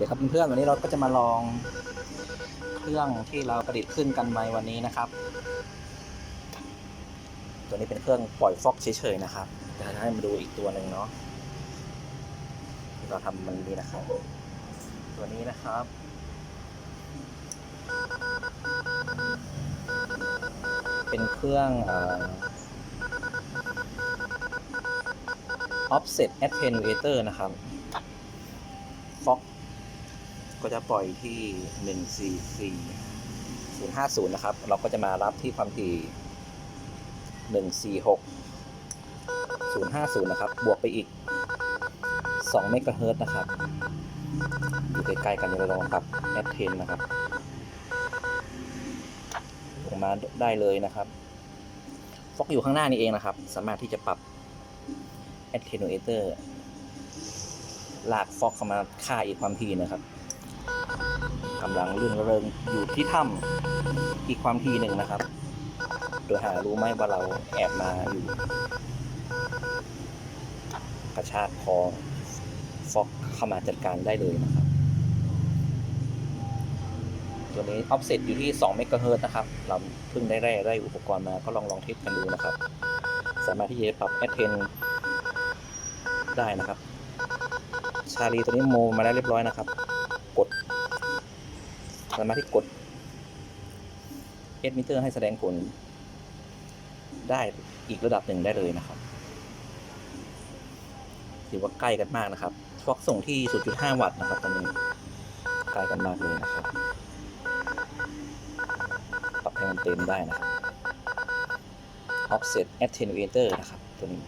ดีครับเพื่อนๆวันนี้เราก็จะมาลองเครื่องที่เราประดิษฐ์ขึ้นกันไว้วันนี้นะครับ ตัวนี้เป็นเครื่องปล่อยฟอกเฉยๆนะครับเดี๋ยวให้มาดูอีกตัวหนึ่งเนาะที่เราทำมันนี้นะครับ ตัวนี้นะครับเป็นเครื่องเอ่อ offset attenuator นะครับ Fox ก็จะปล่อยที่ 144 050 นะครับ เราก็จะมารับที่ความถี่ 146 050 นะครับ บวกไปอีก 2 เมกะเฮิร์ต์นะครับ อยู่ใกล้ๆกันเดี๋ยวเราลองปรับ Atten นนะครับ ลงมาได้เลยนะครับ ฟอกอยู่ข้างหน้านี่เองนะครับ สามารถที่จะปรับ attenuator ลากฟอกเข้ามาค่าอีกความถี่นะครับ กำลังลื่นเริงอยู่ที่ถ้ำอีกความถี่หนึ่งนะครับ โดยหารู้ไหมว่าเราแอบมาอยู่ กระชากคอฟอกเข้ามาจัดการได้เลยนะครับ ตัวนี้ offset อยู่ที่ 2 เมกะเฮิรตนะครับ เราเพิ่งได้แร่ได้อุปกรณ์มาก็ลองลองเทสกันดูนะครับ สามารถที่จะปรับ atten ได้นะครับ ชาลีตัวนี้โมมาแล้เรียบร้อยนะครับ กด สามารถที่กดเอสมิเตอร์ให้แสดงผล ได้อีกระดับหนึ่งได้เลยนะครับถือว่าใกล้กันมากนะครับฟอกส่งที่ 0.5 วัตต์นะครับตอนนี้ใกล้กันมากเลยนะครับปรับให้มันเต็มได้นะครับ offset attenuator นะครับตัวนี้